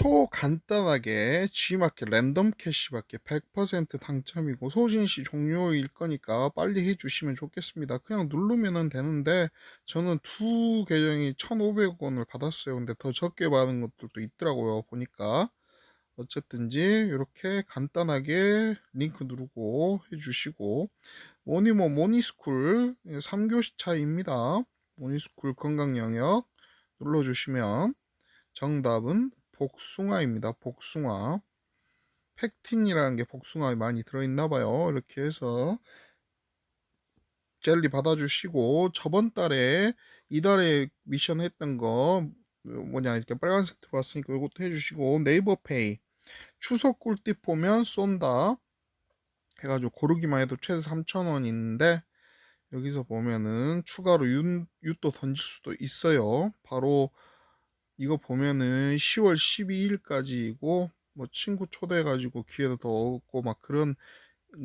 초 간단하게 G마켓 랜덤 캐시밖에 100% 당첨이고 소진시 종료일 거니까 빨리 해주시면 좋겠습니다. 그냥 누르면 되는데 저는 두 계정이 1,500원을 받았어요. 근데 더 적게 받은 것들도 있더라고요. 보니까 어쨌든지 이렇게 간단하게 링크 누르고 해주시고 모니모 모니스쿨 3교시 차이입니다. 모니스쿨 건강 영역 눌러주시면 정답은 복숭아입니다. 복숭아. 팩틴이라는 게 복숭아에 많이 들어있나 봐요. 이렇게 해서 젤리 받아주시고 저번 달에 이달에 미션 했던 거 뭐냐 이렇게 빨간색 들어왔으니까 이것도 해주시고 네이버페이 추석 꿀팁 보면 쏜다 해가지고 고르기만 해도 최대 3,000원 있는데 여기서 보면은 추가로 윤, 유또 던질 수도 있어요. 바로 이거 보면은 10월 12일까지이고 뭐 친구 초대해가지고 기회도 더 얻고 막 그런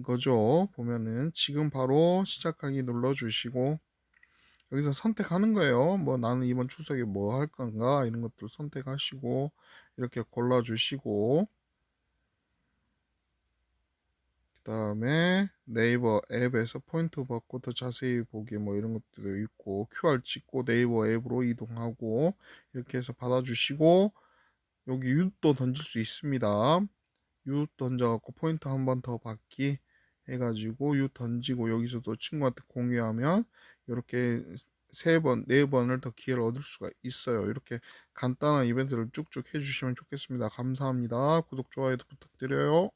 거죠. 보면은 지금 바로 시작하기 눌러주시고 여기서 선택하는 거예요. 뭐 나는 이번 추석에 뭐 할 건가 이런 것들 선택하시고 이렇게 골라주시고 그 다음에 네이버 앱에서 포인트 받고 더 자세히 보기 뭐 이런 것들도 있고 QR 찍고 네이버 앱으로 이동하고 이렇게 해서 받아주시고 여기 윷도 던질 수 있습니다. 윷 던져갖고 포인트 한 번 더 받기 해가지고 윷 던지고 여기서도 친구한테 공유하면 이렇게 세 번, 네 번을 더 기회를 얻을 수가 있어요. 이렇게 간단한 이벤트를 쭉쭉 해주시면 좋겠습니다. 감사합니다. 구독, 좋아요도 부탁드려요.